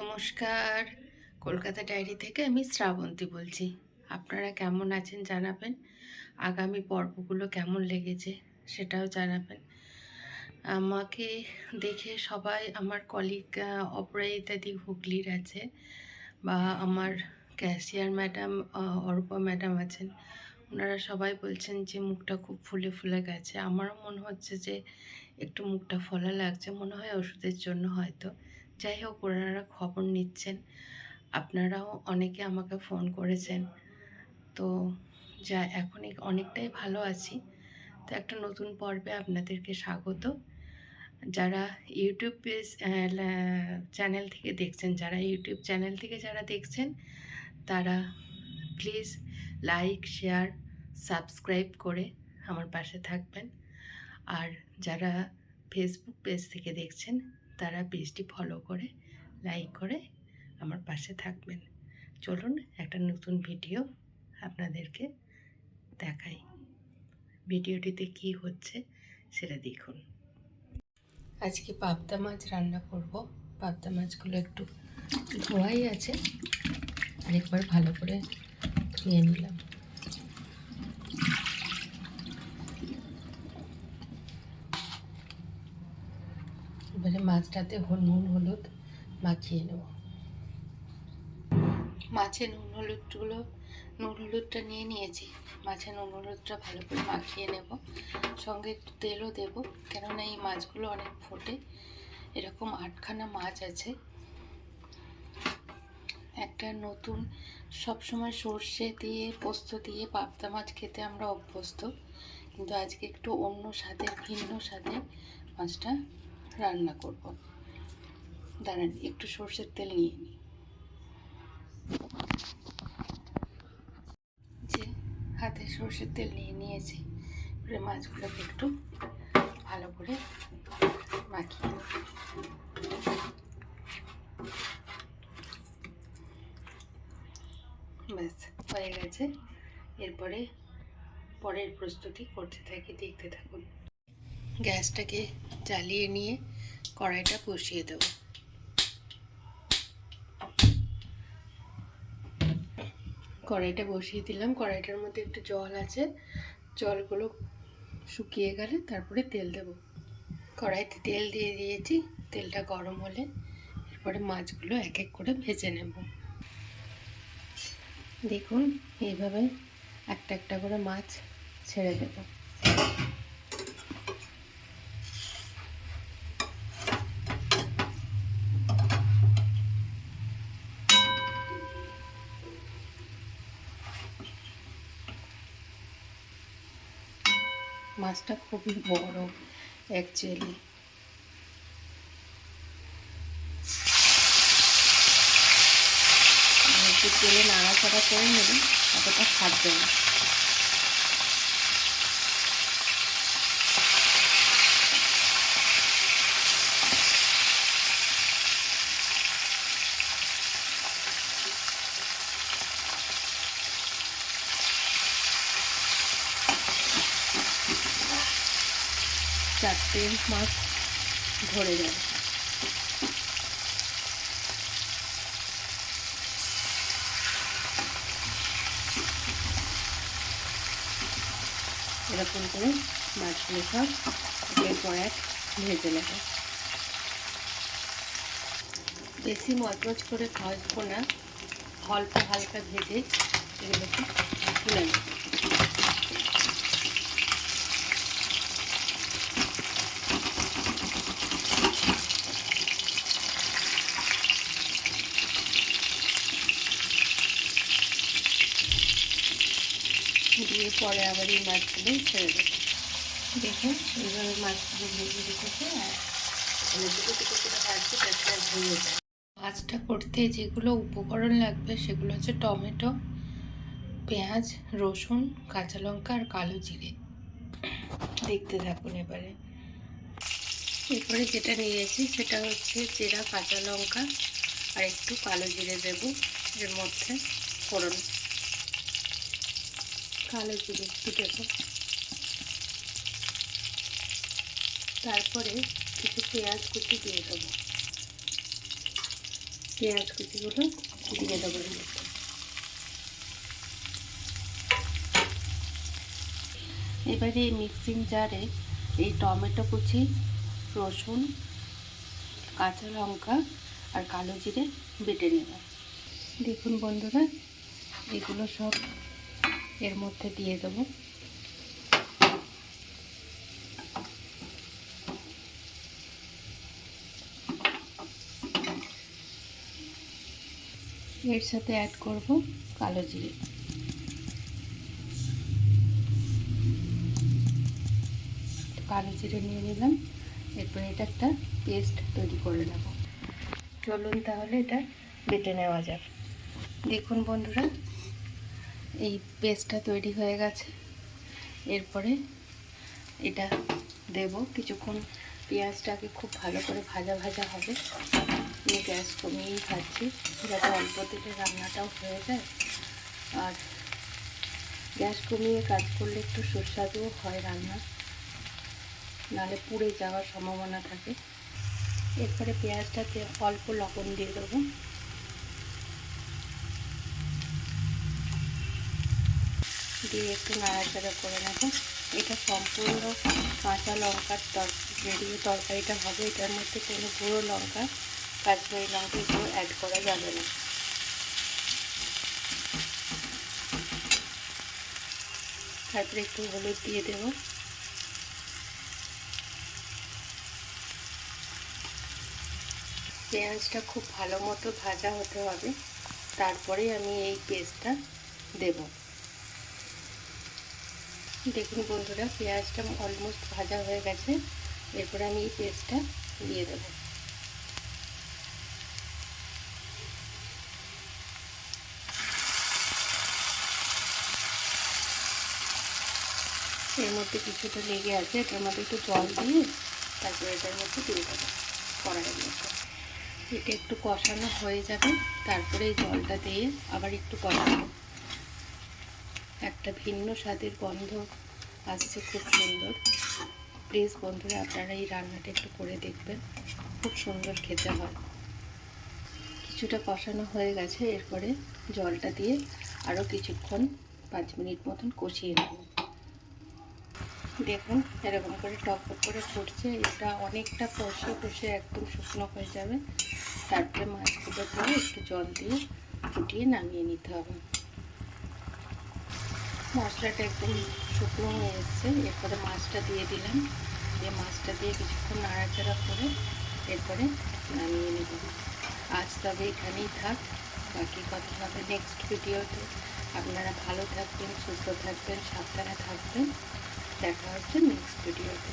নমস্কার। কলকাতা ডায়েরি থেকে আমি শ্রাবন্তী বলছি। আপনারা কেমন আছেন জানাবেন? আগামী পর্বগুলো কেমন লেগেছে সেটাও জানাবেন। আমাকে দেখে সবাই আমার কলিগ অপরাজিতাদি হুগলির আছে বা আমার ক্যাশিয়ার ম্যাডাম অরূপা ম্যাডাম আছেন। ওনারা সবাই বলছেন যে মুখটা খুব ফুলে ফুলে গেছে। আমারও মনে হচ্ছে যে একটু মুখটা ফলা লাগছে। মনে হয় ওষুধের জন্য হয়তো। যাই হোক, ওনারা খবর নিচ্ছেন। আপনারাও অনেকে আমাকে ফোন করেছেন। তো যা এখন অনেকটাই ভালো আছি। তো একটা নতুন পর্বে আপনাদেরকে স্বাগত। যারা ইউটিউব পেজ চ্যানেল থেকে দেখছেন, যারা ইউটিউব চ্যানেল থেকে যারা দেখছেন, তারা প্লিজ লাইক শেয়ার সাবস্ক্রাইব করে আমার পাশে থাকবেন। আর যারা ফেসবুক পেজ থেকে দেখছেন তারা পেজটি ফলো করে লাইক করে আমার পাশে থাকবেন। চলুন একটা নতুন ভিডিও আপনাদেরকে দেখাই। ভিডিওটিতে কি হচ্ছে সেটা দেখুন। আজকে পাবদা মাছ রান্না করব। পাবদা মাছগুলো একটু ধোয়াই আছে। আরেকবার ভালো করে ধুয়ে নিলাম এবারে মাছটাতে নুন, হলুদ মাখিয়ে নেব। মাছে নুন, হলুদগুলো নুন, হলুদটা নিয়ে নিয়েছি। মাছে নুন, হলুদটা ভালো করে মাখিয়ে নেব। সঙ্গে একটু তেলও দেবো, কেননা এই মাছগুলো অনেক ফোটে। এরকম আটখানা মাছ আছে। একটা নতুন সবসময় সর্ষে দিয়ে, পোস্ত দিয়ে পাবদা মাছ খেতে আমরা অভ্যস্ত। কিন্তু আজকে একটু অন্য স্বাদের, ভিন্ন স্বাদে মাছটা রান্না করব। দাঁড়ান, একটু সর্ষের তেল নিয়ে নিই। যে হাতে সর্ষের তেল নিয়ে নিয়েছি, এবারে মাছগুলোকে একটু ভালো করে মাখিয়ে ব্যাস, হয়ে গেছে। এরপরে পরের প্রস্তুতি করতে থাকি, দেখতে থাকুন। গ্যাসটাকে জ্বালিয়ে নিয়ে কড়াইটা বসিয়ে দেবো। কড়াইটা বসিয়ে দিলাম। কড়াইটার মধ্যে একটু জল আছে। জলগুলো শুকিয়ে গেলে তারপরে তেল দেব। কড়াইতে তেল দিয়ে দিয়েছি। তেলটা গরম হলে এরপরে মাছগুলো এক এক করে ভেজে নেব। দেখুন, এইভাবে একটা একটা করে মাছ ছেড়ে দেবো। মাছটা খুবই বড় অ্যাকচুয়ালি একটু তেলে নাড়াচাড়া করে নেবেন অতটা খাটবে না চারটে মাছ ধরে যাবে। এরকম করে মাছগুলো সব একের পর এক ভেজে নেবে। বেশি মচমচ করে ভাজবো না, অল্প হালকা ভেজে এগুলোকে তুলে নেব। দিয়ে পরে আবার এই মাছগুলো ছেড়ে দেবো। দেখুন এইভাবে মাছগুলো ভেজে রেখেছে আর মাছটা করতে যেগুলো উপকরণ লাগবে সেগুলো হচ্ছে টমেটো, পেঁয়াজ, রসুন, কাঁচা লঙ্কা আর কালো জিরে। দেখতে থাকুন এবারে। এরপরে যেটা নিয়েছি সেটা হচ্ছে চেরা, কাঁচা লঙ্কা আর একটু কালো জিরে দেবো। এর মধ্যে ফোড়ন। কালো জিরে দেবো তারপরে কিছু পেঁয়াজ কুচি দিয়ে দেবো। পেঁয়াজ কুচিগুলো দিয়ে দেবো এবারে মিক্সিং জারে এই টমেটো কুচি, রসুন, কাঁচা লঙ্কা আর কালো জিরে বেটে নেব। দেখুন বন্ধুরা, এগুলো সব এর মধ্যে দিয়ে দেবো। এর সাথে অ্যাড করব কালো জিরে। কালো জিরে নিয়ে নিলাম। এরপর এটা একটা পেস্ট তৈরি করে নেব। চলুন তাহলে এটা বেটে নেওয়া যাক। দেখুন বন্ধুরা এই পেস্টটা তৈরি হয়ে গেছে। এরপরে এটা দেব। কিছুক্ষণ পেঁয়াজটাকে খুব ভালো করে ভাজা ভাজা হবে। আমি গ্যাস কমিয়েই ভাজছি যাতে অল্প তেলে রান্নাটাও হয়ে যায়। আর গ্যাস কমিয়ে কাজ করলে একটু সুস্বাদুও হয় রান্না। নালে পুড়ে যাওয়ার সম্ভাবনা থাকে। এরপরে পেঁয়াজটাতে অল্প লবণ দিয়ে দেবো। দিয়ে একটু নাড়াচাড়া করে নেব। এটা সম্পূর্ণ কাঁচা লঙ্কার তর তরকারিটা হবে, এটার মধ্যে কোনো গুঁড়ো লঙ্কা কাশ্মীরি লঙ্কা এগুলো অ্যাড করা যাবে না। তারপরে একটু হলুদ দিয়ে দেবো। পেঁয়াজটা খুব ভালো মতো ভাজা হতে হবে। তারপরে আমি এই পেস্টটা দেব। দেখুন বন্ধুরা, পেঁয়াজটা অলমোস্ট ভাজা হয়ে গেছে। এরপরে আমি এই পেস্টটা দিয়ে দেব। এর মধ্যে কিছুটা লেগে আছে, এটার মধ্যে একটু জল দিয়ে তারপরে এটার মধ্যে দিয়ে দেবো কড়াইয়ের মধ্যে। এটা একটু কষানো হয়ে যাবে, তারপরে এই জলটা দিয়ে আবার একটু কষাবো। একটা ভিন্ন স্বাদের গন্ধ আসছে, খুব সুন্দর। প্লিজ বন্ধুরা, আপনারা এই রান্নাটা একটু করে দেখবেন। খুব সুন্দর খেতে হয়। কিছুটা কষানো হয়ে গেছে, এরপরে জলটা দিয়ে আরও কিছুক্ষণ, পাঁচ মিনিট মতন কষিয়ে নেব। দেখুন, এরকম করে টক করে ফুটছে। এটা অনেকটা কষে কষে একদম শুকনো হয়ে যাবে। তারপরে মাছগুলো দিয়ে একটু জল দিয়ে ফুটিয়ে নামিয়ে নিতে হবে। মশলাটা একদম শুকনো হয়ে এসছে এরপরে মাছটা দিয়ে দিলাম। দিয়ে মাছটা দিয়ে কিছুক্ষণ নাড়াচাড়া করে এরপরে নামিয়ে নেব। আজ তবে এখানেই থাক। বাকি কথা হবে নেক্সট ভিডিওতে আপনারা ভালো থাকবেন, সুস্থ থাকবেন, সাবধানে থাকবেন। দেখা হচ্ছে নেক্সট ভিডিওতে